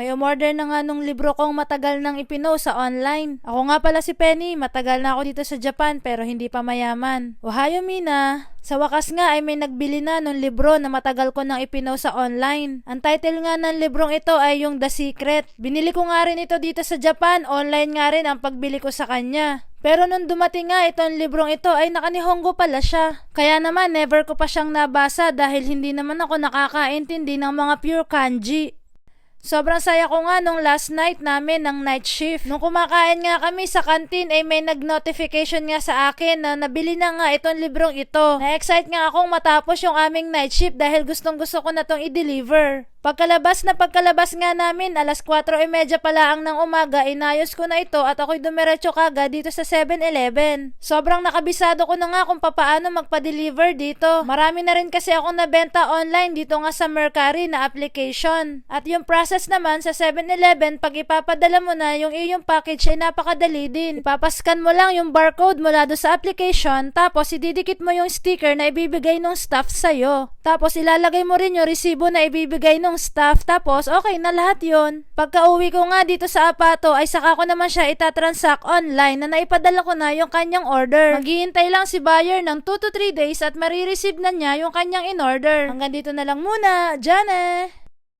May umorder na nga nung libro kong matagal nang ipinost sa online. Ako nga pala si Penny, matagal na ako dito sa Japan pero hindi pa mayaman. Ohayo Mina! Sa wakas nga ay may nagbili na nung libro na matagal ko nang ipinost sa online. Ang title nga ng librong ito ay yung The Secret. Binili ko nga rin ito dito sa Japan, online nga rin ang pagbili ko sa kanya. Pero nung dumating nga itong librong ito ay nakanihongo pala siya. Kaya naman never ko pa siyang nabasa dahil hindi naman ako nakakaintindi ng mga pure kanji. Sobrang saya ko nga nung last night namin ng night shift. Nung kumakain nga kami sa kantin ay may nag-notification nga sa akin na nabili na nga itong librong ito. Na-excite nga akong matapos yung aming night shift dahil gustong gusto ko na tong i-deliver. Pagkalabas na pagkalabas nga namin, alas 4.30 pala ang ng umaga, inayos ko na ito at ako'y dumiretso kagad dito sa 7-Eleven. Sobrang nakabisado ko na nga kung papaano magpa-deliver dito. Marami na rin kasi akong nabenta online dito nga sa Mercari na application. At yung process naman sa 7-Eleven, pag ipapadala mo na yung iyong package ay napakadali din. Ipapascan mo lang yung barcode mula do sa application, tapos ididikit mo yung sticker na ibibigay ng staff sa'yo. Tapos ilalagay mo rin yung resibo na ibibigay ng staff, tapos okay na lahat yon. Pagka uwi ko nga dito sa apato, ay saka ko naman siya itatransact online na naipadala ko na yung kanyang order. Maghihintay lang si buyer ng 2 to 3 days at marireceive na niya yung kanyang in-order. Hanggang dito na lang muna. Jana!